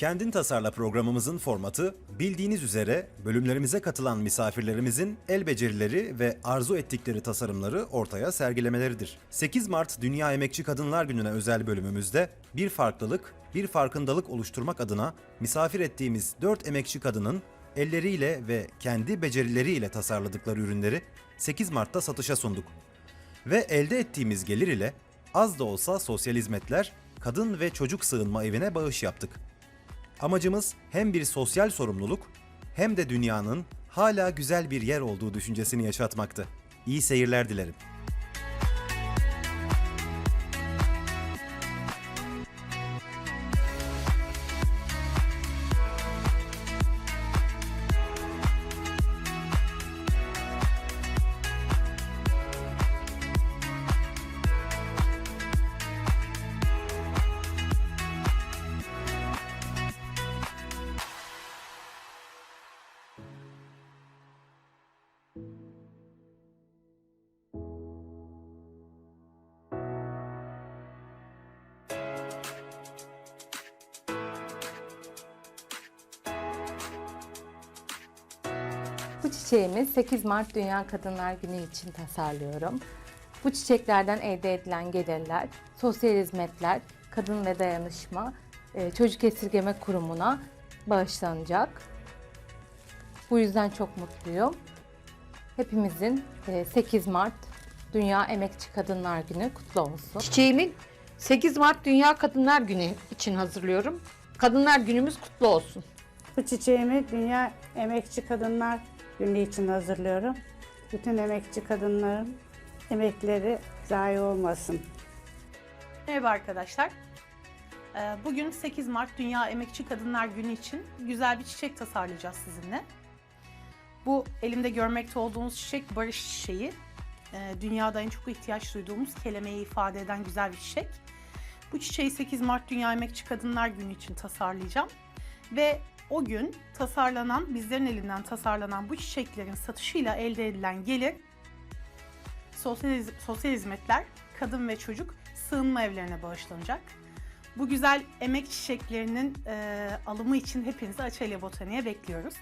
Kendin Tasarla programımızın formatı bildiğiniz üzere bölümlerimize katılan misafirlerimizin el becerileri ve arzu ettikleri tasarımları ortaya sergilemeleridir. 8 Mart Dünya Emekçi Kadınlar Günü'ne özel bölümümüzde bir farklılık, bir farkındalık oluşturmak adına misafir ettiğimiz 4 emekçi kadının elleriyle ve kendi becerileriyle tasarladıkları ürünleri 8 Mart'ta satışa sunduk. Ve elde ettiğimiz gelir ile az da olsa sosyal hizmetler, kadın ve çocuk sığınma evine bağış yaptık. Amacımız hem bir sosyal sorumluluk hem de dünyanın hala güzel bir yer olduğu düşüncesini yaşatmaktı. İyi seyirler dilerim. Bu çiçeğimiz 8 Mart Dünya Kadınlar Günü için tasarlıyorum. Bu çiçeklerden elde edilen gelirler, sosyal hizmetler, kadın ve dayanışma, e, çocuk esirgeme kurumuna bağışlanacak. Bu yüzden çok mutluyum. Hepimizin e, 8 Mart Dünya Emekçi Kadınlar Günü kutlu olsun. Çiçeğimi 8 Mart Dünya Kadınlar Günü için hazırlıyorum. Kadınlar Günümüz kutlu olsun. Bu çiçeğimi Dünya Emekçi Kadınlar Günü için hazırlıyorum. Bütün emekçi kadınların emekleri zayi olmasın. Merhaba arkadaşlar. Ee, Bugün 8 Mart Dünya Emekçi Kadınlar Günü için güzel bir çiçek tasarlayacağız sizinle. Bu elimde görmekte olduğunuz çiçek barış çiçeği. Ee, Dünyada en çok ihtiyaç duyduğumuz kelimeyi ifade eden güzel bir çiçek. Bu çiçeği 8 Mart Dünya Emekçi Kadınlar Günü için tasarlayacağım. Ve o gün tasarlanan, bizlerin elinden tasarlanan bu çiçeklerin satışıyla elde edilen gelir sosyal, sosyal hizmetler, kadın ve çocuk sığınma evlerine bağışlanacak. Bu güzel emek çiçeklerinin e, alımı için hepinizi Açelya Botaniğe bekliyoruz.